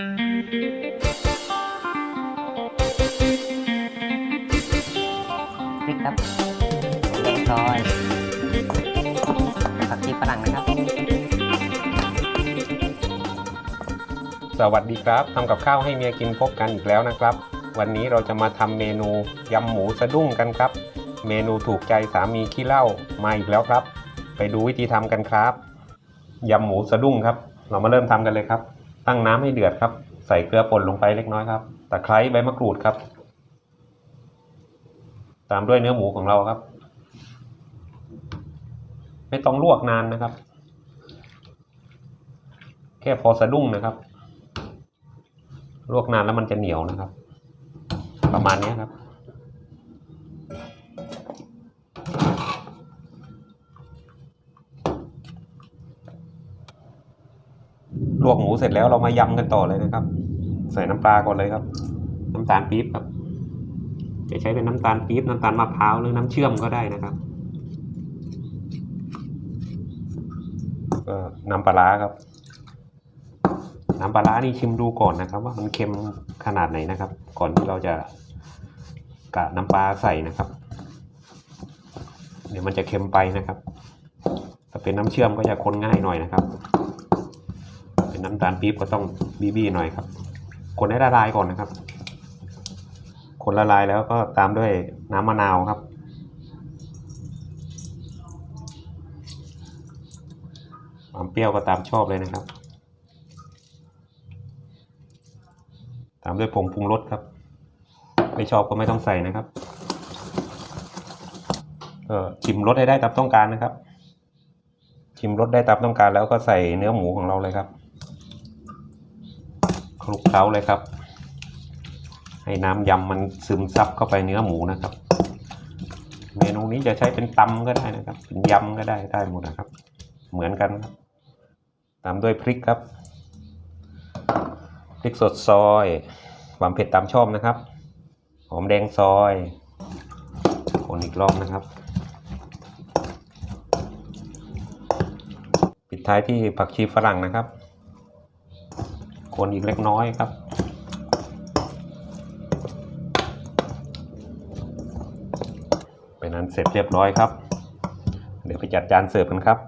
พริกครับแดงซอยผักชีฝรั่งนะครับ สวัสดีครับทำกับข้าวให้เมียกินพบกันอีกแล้วนะครับ วันนี้เราจะมาทำเมนูยำหมูสะดุ้งกันครับ เมนูถูกใจสามีขี้เหล้ามาอีกแล้วครับ ไปดูวิธีทำกันครับยำหมูสะดุ้งครับ เรามาเริ่มทำกันเลยครับ ตั้งน้ำให้เดือดครับ ใส่เกลือป่นลงไปเล็กน้อยครับตะไคร้ใบมะกรูดครับ ตามด้วยเนื้อหมูของเราครับ ไม่ต้องลวกนานนะครับ แค่พอสะดุ้งนะครับ ลวกนานแล้วมันจะเหนียวนะครับ ประมาณนี้ครับ ลวกหมูเสร็จแล้วเรามายำกันต่อเลยนะครับ ใส่น้ำปลาก่อนเลยครับ น้ำตาลปี๊บครับ จะใช้เป็นน้ำตาลปี๊บน้ำตาลมะพร้าวหรือน้ำเชื่อมก็ได้นะครับน้ำปลาร้าครับ น้ำปลาร้านี่ชิมดูก่อนนะครับ ว่ามันเค็มขนาดไหนนะครับ ก่อนที่เราจะกะน้ำปลาใส่นะครับ เดี๋ยวมันจะเค็มไปนะครับ ถ้าเป็นน้ำเชื่อมก็จะคนง่ายหน่อยนะครับ เป็นน้ำตาลปี๊บก็ต้องบีบีหน่อยครับ คนให้ละลายก่อนนะครับ คนละลายแล้วก็ตามด้วยน้ำมะนาวครับ ความเปรี้ยวก็ตามชอบเลยนะครับ ตามด้วยผงปรุงรสครับ ไม่ชอบก็ไม่ต้องใส่นะครับก็ชิมรสให้ได้ตามต้องการนะครับชิมรสได้ตามต้องการแล้วก็ใส่เนื้อหมูของเราเลยครับ ลุกเคล้าเลยครับ ให้น้ำยำมันซึมซับเข้าไปเนื้อหมูนะครับ เมนูนี้จะใช้เป็นตำก็ได้นะครับเป็นยำก็ได้ได้หมดนะครับ เหมือนกันครับตามด้วยพริกครับพริกสดซอยความเผ็ดตามชอบนะครับหอมแดงซอยคนอีกรอบนะครับปิดท้ายที่ผักชีฝรั่งนะครับ คนอีกเล็กน้อยครับ เป็นนั้นเสร็จเรียบร้อยครับ เดี๋ยวไปจัดจานเสิร์ฟกันครับ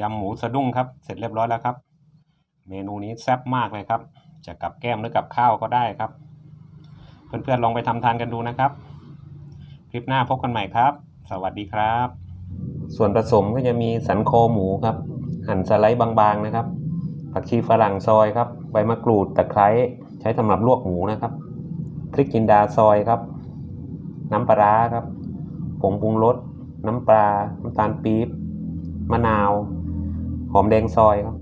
ยำหมูสะดุ้งครับ เสร็จเรียบร้อยแล้วครับ เมนูนี้แซ่บมากเลยครับ จะกับแก้มหรือกับข้าวก็ได้ครับ เพื่อนๆลองไปทำทานกันดูนะครับ คลิปหน้าพบกันใหม่ครับ สวัสดีครับ ส่วนผสมก็จะมีสันคอหมูครับ หั่นสไลด์บางๆนะครับ ผักชีฝรั่งซอยครับ ใบมะกรูดตะไคร้ใช้สำหรับลวกหมูนะครับพริกจินดาซอยครับ น้ำปลาร้าครับผงปรุงรสน้ำปลาน้ำตาลปี๊บมะนาว หอมแดงซอยครับ